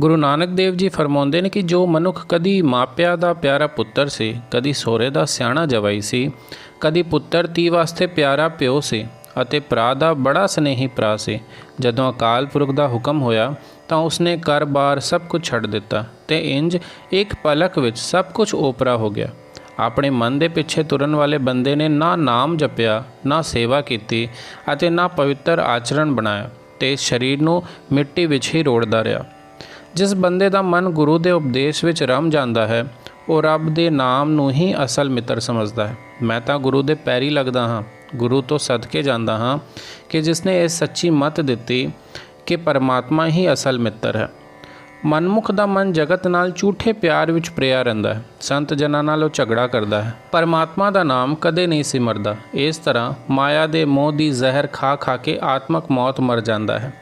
ਗੁਰੂ ਨਾਨਕ ਦੇਵ ਜੀ ਫਰਮਾਉਂਦੇ ਨੇ ਕਿ ਜੋ ਮਨੁੱਖ ਕਦੀ ਮਾਪਿਆਂ ਦਾ ਪਿਆਰਾ ਪੁੱਤਰ ਸੀ, ਕਦੀ ਸੋਹਰੇ ਦਾ ਸਿਆਣਾ ਜਵਾਈ ਸੀ, ਕਦੀ ਪੁੱਤਰ ਤੀ ਵਾਸਤੇ ਪਿਆਰਾ ਪਿਓ ਸੀ ਅਤੇ ਭਰਾ ਦਾ ਬੜਾ ਸਨੇਹੀ ਭਰਾ ਸੀ, ਜਦੋਂ ਅਕਾਲ ਪੁਰਖ ਦਾ ਹੁਕਮ ਹੋਇਆ ਤਾਂ ਉਸਨੇ ਘਰ-ਬਾਰ ਸਭ ਕੁਝ ਛੱਡ ਦਿੱਤਾ ਤੇ ਇੰਜ ਇੱਕ ਪਲਕ ਵਿੱਚ ਸਭ ਕੁਝ ਓਪਰਾ ਹੋ ਗਿਆ। ਆਪਣੇ ਮਨ ਦੇ ਪਿੱਛੇ ਤੁਰਨ ਵਾਲੇ ਬੰਦੇ ਨੇ ਨਾ ਨਾਮ ਜਪਿਆ, ਨਾ ਸੇਵਾ ਕੀਤੀ ਅਤੇ ਨਾ ਪਵਿੱਤਰ ਆਚਰਣ ਬਣਾਇਆ ਤੇ ਇਸ ਸਰੀਰ ਨੂੰ ਮਿੱਟੀ ਵਿੱਚ ਹੀ ਰੋੜਦਾ ਰਿਹਾ। ਜਿਸ ਬੰਦੇ ਦਾ ਮਨ ਗੁਰੂ ਦੇ ਉਪਦੇਸ਼ ਵਿੱਚ ਰਮ ਜਾਂਦਾ ਹੈ, ਉਹ ਰੱਬ ਦੇ ਨਾਮ ਨੂੰ ਹੀ ਅਸਲ ਮਿੱਤਰ ਸਮਝਦਾ ਹੈ। ਮੈਂ ਤਾਂ ਗੁਰੂ ਦੇ ਪੈਰੀ ਲੱਗਦਾ ਹਾਂ, ਗੁਰੂ ਤੋਂ ਸਦਕੇ ਜਾਂਦਾ ਹਾਂ ਕਿ ਜਿਸ ਨੇ ਇਹ ਸੱਚੀ ਮੱਤ ਦਿੱਤੀ ਕਿ ਪਰਮਾਤਮਾ ਹੀ ਅਸਲ ਮਿੱਤਰ ਹੈ। ਮਨਮੁਖ ਦਾ ਮਨ ਜਗਤ ਨਾਲ ਝੂਠੇ ਪਿਆਰ ਵਿੱਚ ਪ੍ਰਿਆ ਰਹਿੰਦਾ ਹੈ, ਸੰਤ ਜਨਾਂ ਨਾਲ ਉਹ ਝਗੜਾ ਕਰਦਾ ਹੈ। ਪਰਮਾਤਮਾ ਦਾ ਨਾਮ ਕਦੇ ਨਹੀਂ ਸਿਮਰਦਾ, ਇਸ ਤਰ੍ਹਾਂ ਮਾਇਆ ਦੇ ਮੋਹ ਦੀ ਜ਼ਹਿਰ ਖਾ ਖਾ ਕੇ ਆਤਮਕ ਮੌਤ ਮਰ ਜਾਂਦਾ ਹੈ।